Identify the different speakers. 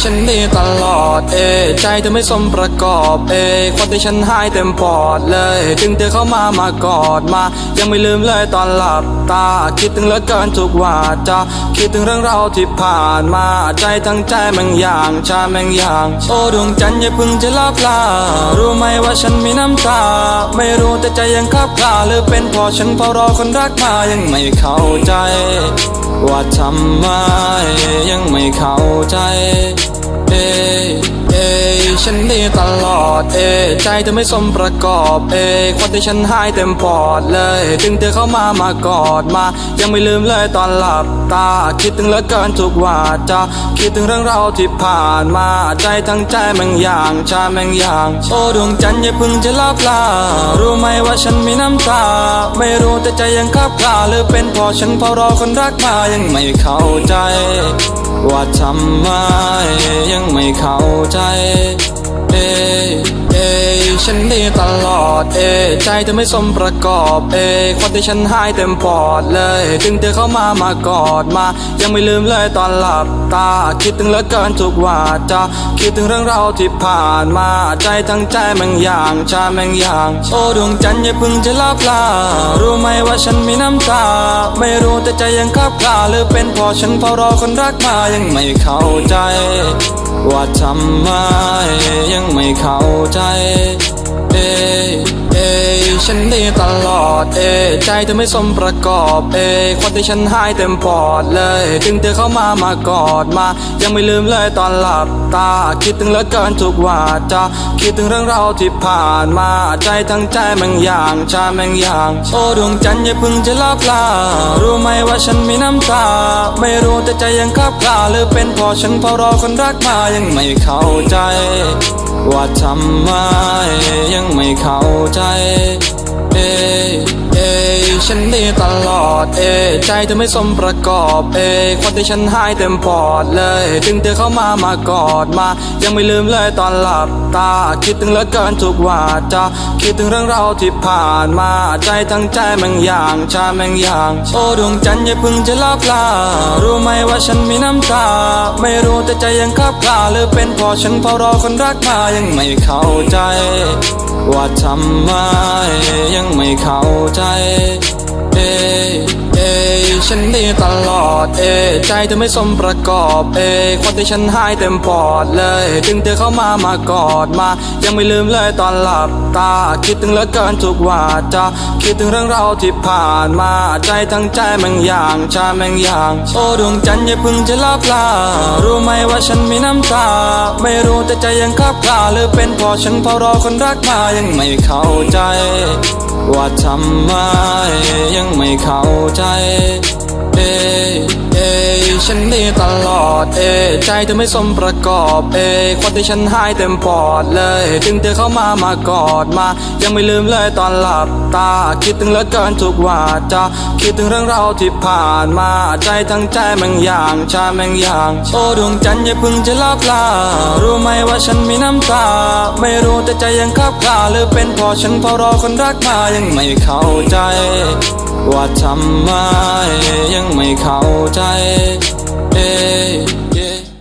Speaker 1: ฉันดีตลอดเอใจเธอไม่สมประกอบเอความที่ฉันหายเต็มปอดเลยถึงเธอเข้ามามากอดมา ยังไม่ลืมเลยตอนหลับตา คิดถึงเหลือเกินทุกวาจาคิดถึงเรื่องราวที่ผ่านมา ใจทั้งใจแมันอย่างชาแมงอย่างโอ้ดวงจันทร์อย่าพึ่งจะลับลารู้ไหมว่าฉันมีน้ำตา ไม่รู้แต่ใจยังคับคลาหรือเป็นเพราะฉันเฝ้ารอคนรักมายังไม่เข้าใจ ว่าทำไมยังไม่เข้าใจ เอ๊ ฉันดีตลอดเอใจเธอไม่สมประกอบเอความที่ฉันหายเต็มปอดเลยถึงเธอเข้ามามากอดมา ยังไม่ลืมเลยตอนหลับตา คิดถึงเหลือเกินทุกวาจาคิดถึงเรื่องราวที่ผ่านมา ใจทั้งใจแมันอย่างชาแมงอย่างโอ้ดวงจันทร์อย่าพึ่งจะลับลารู้ไหมว่าฉันมีน้ำตา ไม่รู้แต่ใจยังคับคลาหรือเป็นเพราะฉันเฝ้ารอคนรักมายังไม่เข้าใจ ว่าทำไมยังไม่เข้าใจเอเอฉันดีตลอดเอใจเธอไม่สมประกอบเอความที่ฉันหายเต็มปอดเลยถึงเธอเข้ามามากอดมา ยังไม่ลืมเลยตอนหลับตา คิดถึงเหลือเกินทุกวาจาคิดถึงเรื่องราวที่ผ่านมา ใจทั้งใจแมันอย่างชาแมงอย่างโอ้ดวงจันทร์อย่าเพึ่งจะลับลารู้ไหมว่าฉันมีน้ำตา ไม่รู้แต่ใจยังคับคลาหรือเป็นพราะฉันเฝ้ารอคนรักมายังไม่เข้าใจ ว่าทำไมยังไม่เข้าใจ เอ้ ยเอฉันดีตลอดเอยใจเธอไม่สมประกอบเอยความที่ฉันหายเต็มปอดเลยถึงเธอเข้ามามากอดมา ยังไม่ลืมเลยตอนหลับตา คิดถึงเหลือเกินทุกวาจาคิดถึงเรื่องราวที่ผ่านมา ใจทั้งใจมันอย่างชาแมงอย่างโอ้ดวงจันทร์อย่าเพึ่งจะลับลา รู้ไหมว่าฉันมีน้ำตา ไม่รู้แต่ใจยังคับคลาหรือเป็นเพราะฉันเฝ้ารอคนรักมายังไม่เข้าใจ ว่าทำไมยังไม่เข้าใจ เอเอฉันดีตลอดเอ ใจเธอไม่สมประกอบเอความที่ฉันหายเต็มปอดเลย ถึงเธอเข้ามามากอดมา ยังไม่ลืมเลยตอนหลับตา คิดถึงเหลือเกินทุกวาจาคิดถึงเรื่องราวที่ผ่านมา ใจทั้งใจมันอย่างชาแมงอย่าง โอ้ดวงจันทร์อย่าพึ่งจะลับลา รู้ไหมว่าฉันมีน้ำตา ไม่รู้แต่ใจยังคับคลาหรือเป็นพราะฉันเฝ้ารอคนรักมายังไม่เข้าใจ ว่าทำไมยังไม่เข้าใจ เอเอฉันดีตลอดเอ ใจเธอไม่สมประกอบเอความที่ฉันหายเต็มปอดเลย ถึงเธอเข้ามามากอดมา ยังไม่ลืมเลยตอนหลับตา คิดถึงเหลือเกินทุกวาจาคิดถึงเรื่องราวที่ผ่านมา ใจทั้งใจแมันอย่างชาแมงอย่าง โอ้ดวงจันทร์อย่าเพึ่งจะลับลา รู้ไหมว่าฉันมีน้ำตา ไม่รู้แต่ใจยังคับคลาหรือเป็นเพราะฉันเฝ้ารอคนรักมายังไม่เข้าใจ ว่าทำไมยังไม่เข้าใจ เอเอฉันดีตลอดเอใจเธอไม่สมประกอบเอความที่ฉันหายเต็มปอดเลยถึงเธอเข้ามามากอดมา ยังไม่ลืมเลยตอนหลับตา คิดถึงเหลือเกินทุกวาจาคิดถึงเรื่องราวที่ผ่านมา ใจทั้งใจมันอย่างชาแมงอย่างโอ้ดวงจันทร์อย่าพึ่งจะลับลา รู้ไหมว่าฉันมีน้ำตา ไม่รู้แต่ใจยังคับคลาหรือเป็นพราะฉันเฝ้ารอคนรักมายังไม่เข้าใจ ว่าทำไมยังไม่เข้าใจ เอ๊